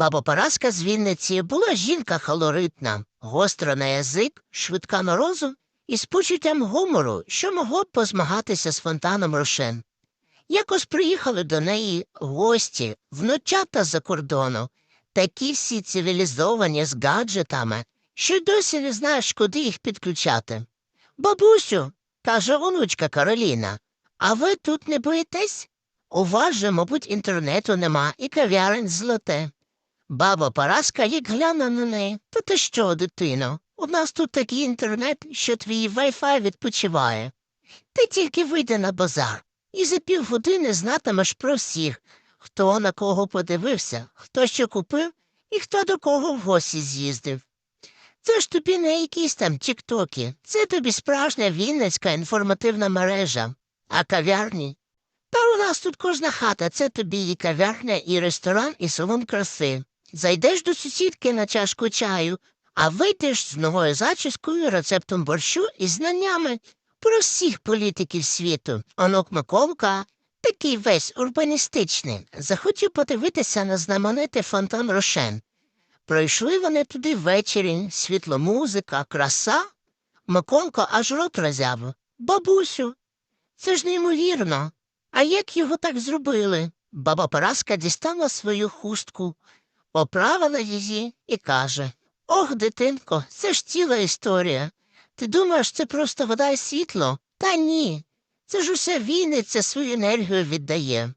Баба Параска з Вінниці була жінка колоритна, гостра на язик, швидка на розум і з почуттям гумору, що могло б позмагатися з фонтаном Рошен. Якось приїхали до неї гості, внучата за кордону, такі всі цивілізовані з гаджетами, що досі не знаєш, куди їх підключати. Бабусю, каже онучка Кароліна, а ви тут не боїтесь? У вас же, мабуть, інтернету нема і кав'ярень злоте. Баба Параска як гляне на неї. Та ти що, дитино? У нас тут такий інтернет, що твій вайфай відпочиває. Ти тільки вийди на базар і за півгодини знатимеш про всіх, хто на кого подивився, хто що купив і хто до кого в гості з'їздив. Це ж тобі не якісь там тіктоки, це тобі справжня вінницька інформативна мережа, а кав'ярні. Та у нас тут кожна хата, це тобі і кав'ярня, і ресторан, і салон краси. Зайдеш до сусідки на чашку чаю, а вийдеш з новою зачіскою, рецептом борщу і знаннями про всіх політиків світу. Онук Миколка, такий весь урбаністичний, захотів подивитися на знаменитий фонтан Рошен. Пройшли вони туди ввечері, світло музика, краса. Миколка аж рот роззявив. Бабусю, це ж неймовірно. А як його так зробили? Баба Параска дістала свою хустку, поправила її і каже Ох, дитинко, це ж ціла історія. Ти думаєш, це просто вода і світло? Та ні. Це ж усе Вінниця свою енергію віддає.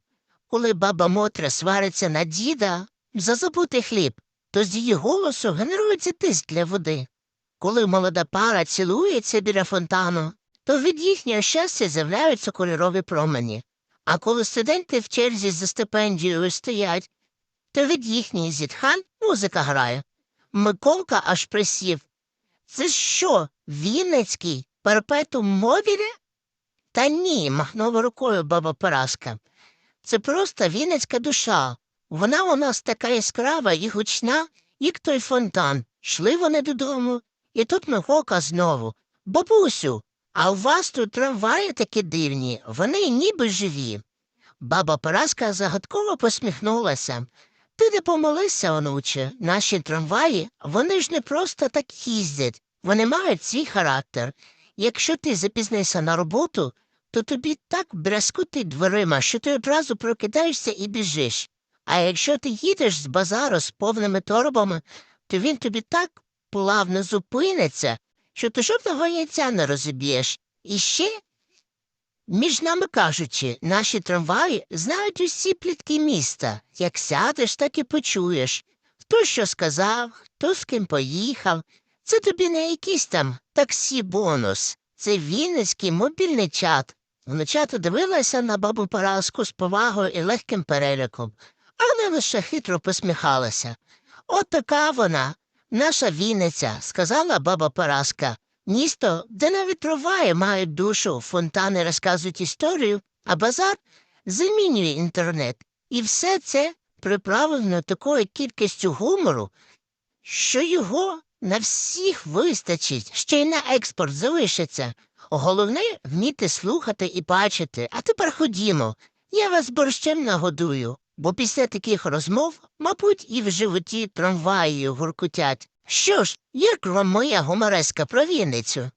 Коли баба Мотря свариться на діда за забутий хліб, то з її голосу генерується тиск для води. Коли молода пара цілується біля фонтану, то від їхнього щастя з'являються кольорові промені. А коли студенти в черзі за стипендією стоять, то від їхніх зітхань музика грає. Миколка аж присів. Це що, Вінницький перпетум мобілі? Та ні, махнула рукою баба Параска. Це просто вінницька душа. Вона у нас така яскрава і гучна, як той фонтан. Йшли вони додому, і тут Миколка знову. Бабусю, а у вас тут трамваї такі дивні, вони ніби живі. Баба Параска загадково посміхнулася. Ти не помолися, онуче, наші трамваї, вони ж не просто так їздять, вони мають свій характер. Якщо ти запізнишся на роботу, то тобі так брязкотить дверима, що ти одразу прокидаєшся і біжиш. А якщо ти їдеш з базару з повними торбами, то він тобі так плавно зупиниться, що ти жодного яйця не розіб'єш. І ще, між нами кажучи, наші трамваї знають усі плітки міста. Як сядеш, так і почуєш. Хто що сказав, хто з ким поїхав. Це тобі не якийсь там таксі-бонус. Це Вінницький мобільний чат. Внучата дивилася на бабу Параску з повагою і легким переліком, а вона лише хитро посміхалася. От така вона, наша Вінниця, сказала баба Параска. Місто, де навіть трамваї мають душу, фонтани розказують історію, а базар замінює інтернет. І все це приправлено такою кількістю гумору, що його на всіх вистачить, ще й на експорт залишиться. Головне вміти слухати і бачити. А тепер ходімо. Я вас борщем нагодую, бо після таких розмов, мабуть, і в животі трамваї гуркотять. Що ж, як вам моя гумореска про Вінницю?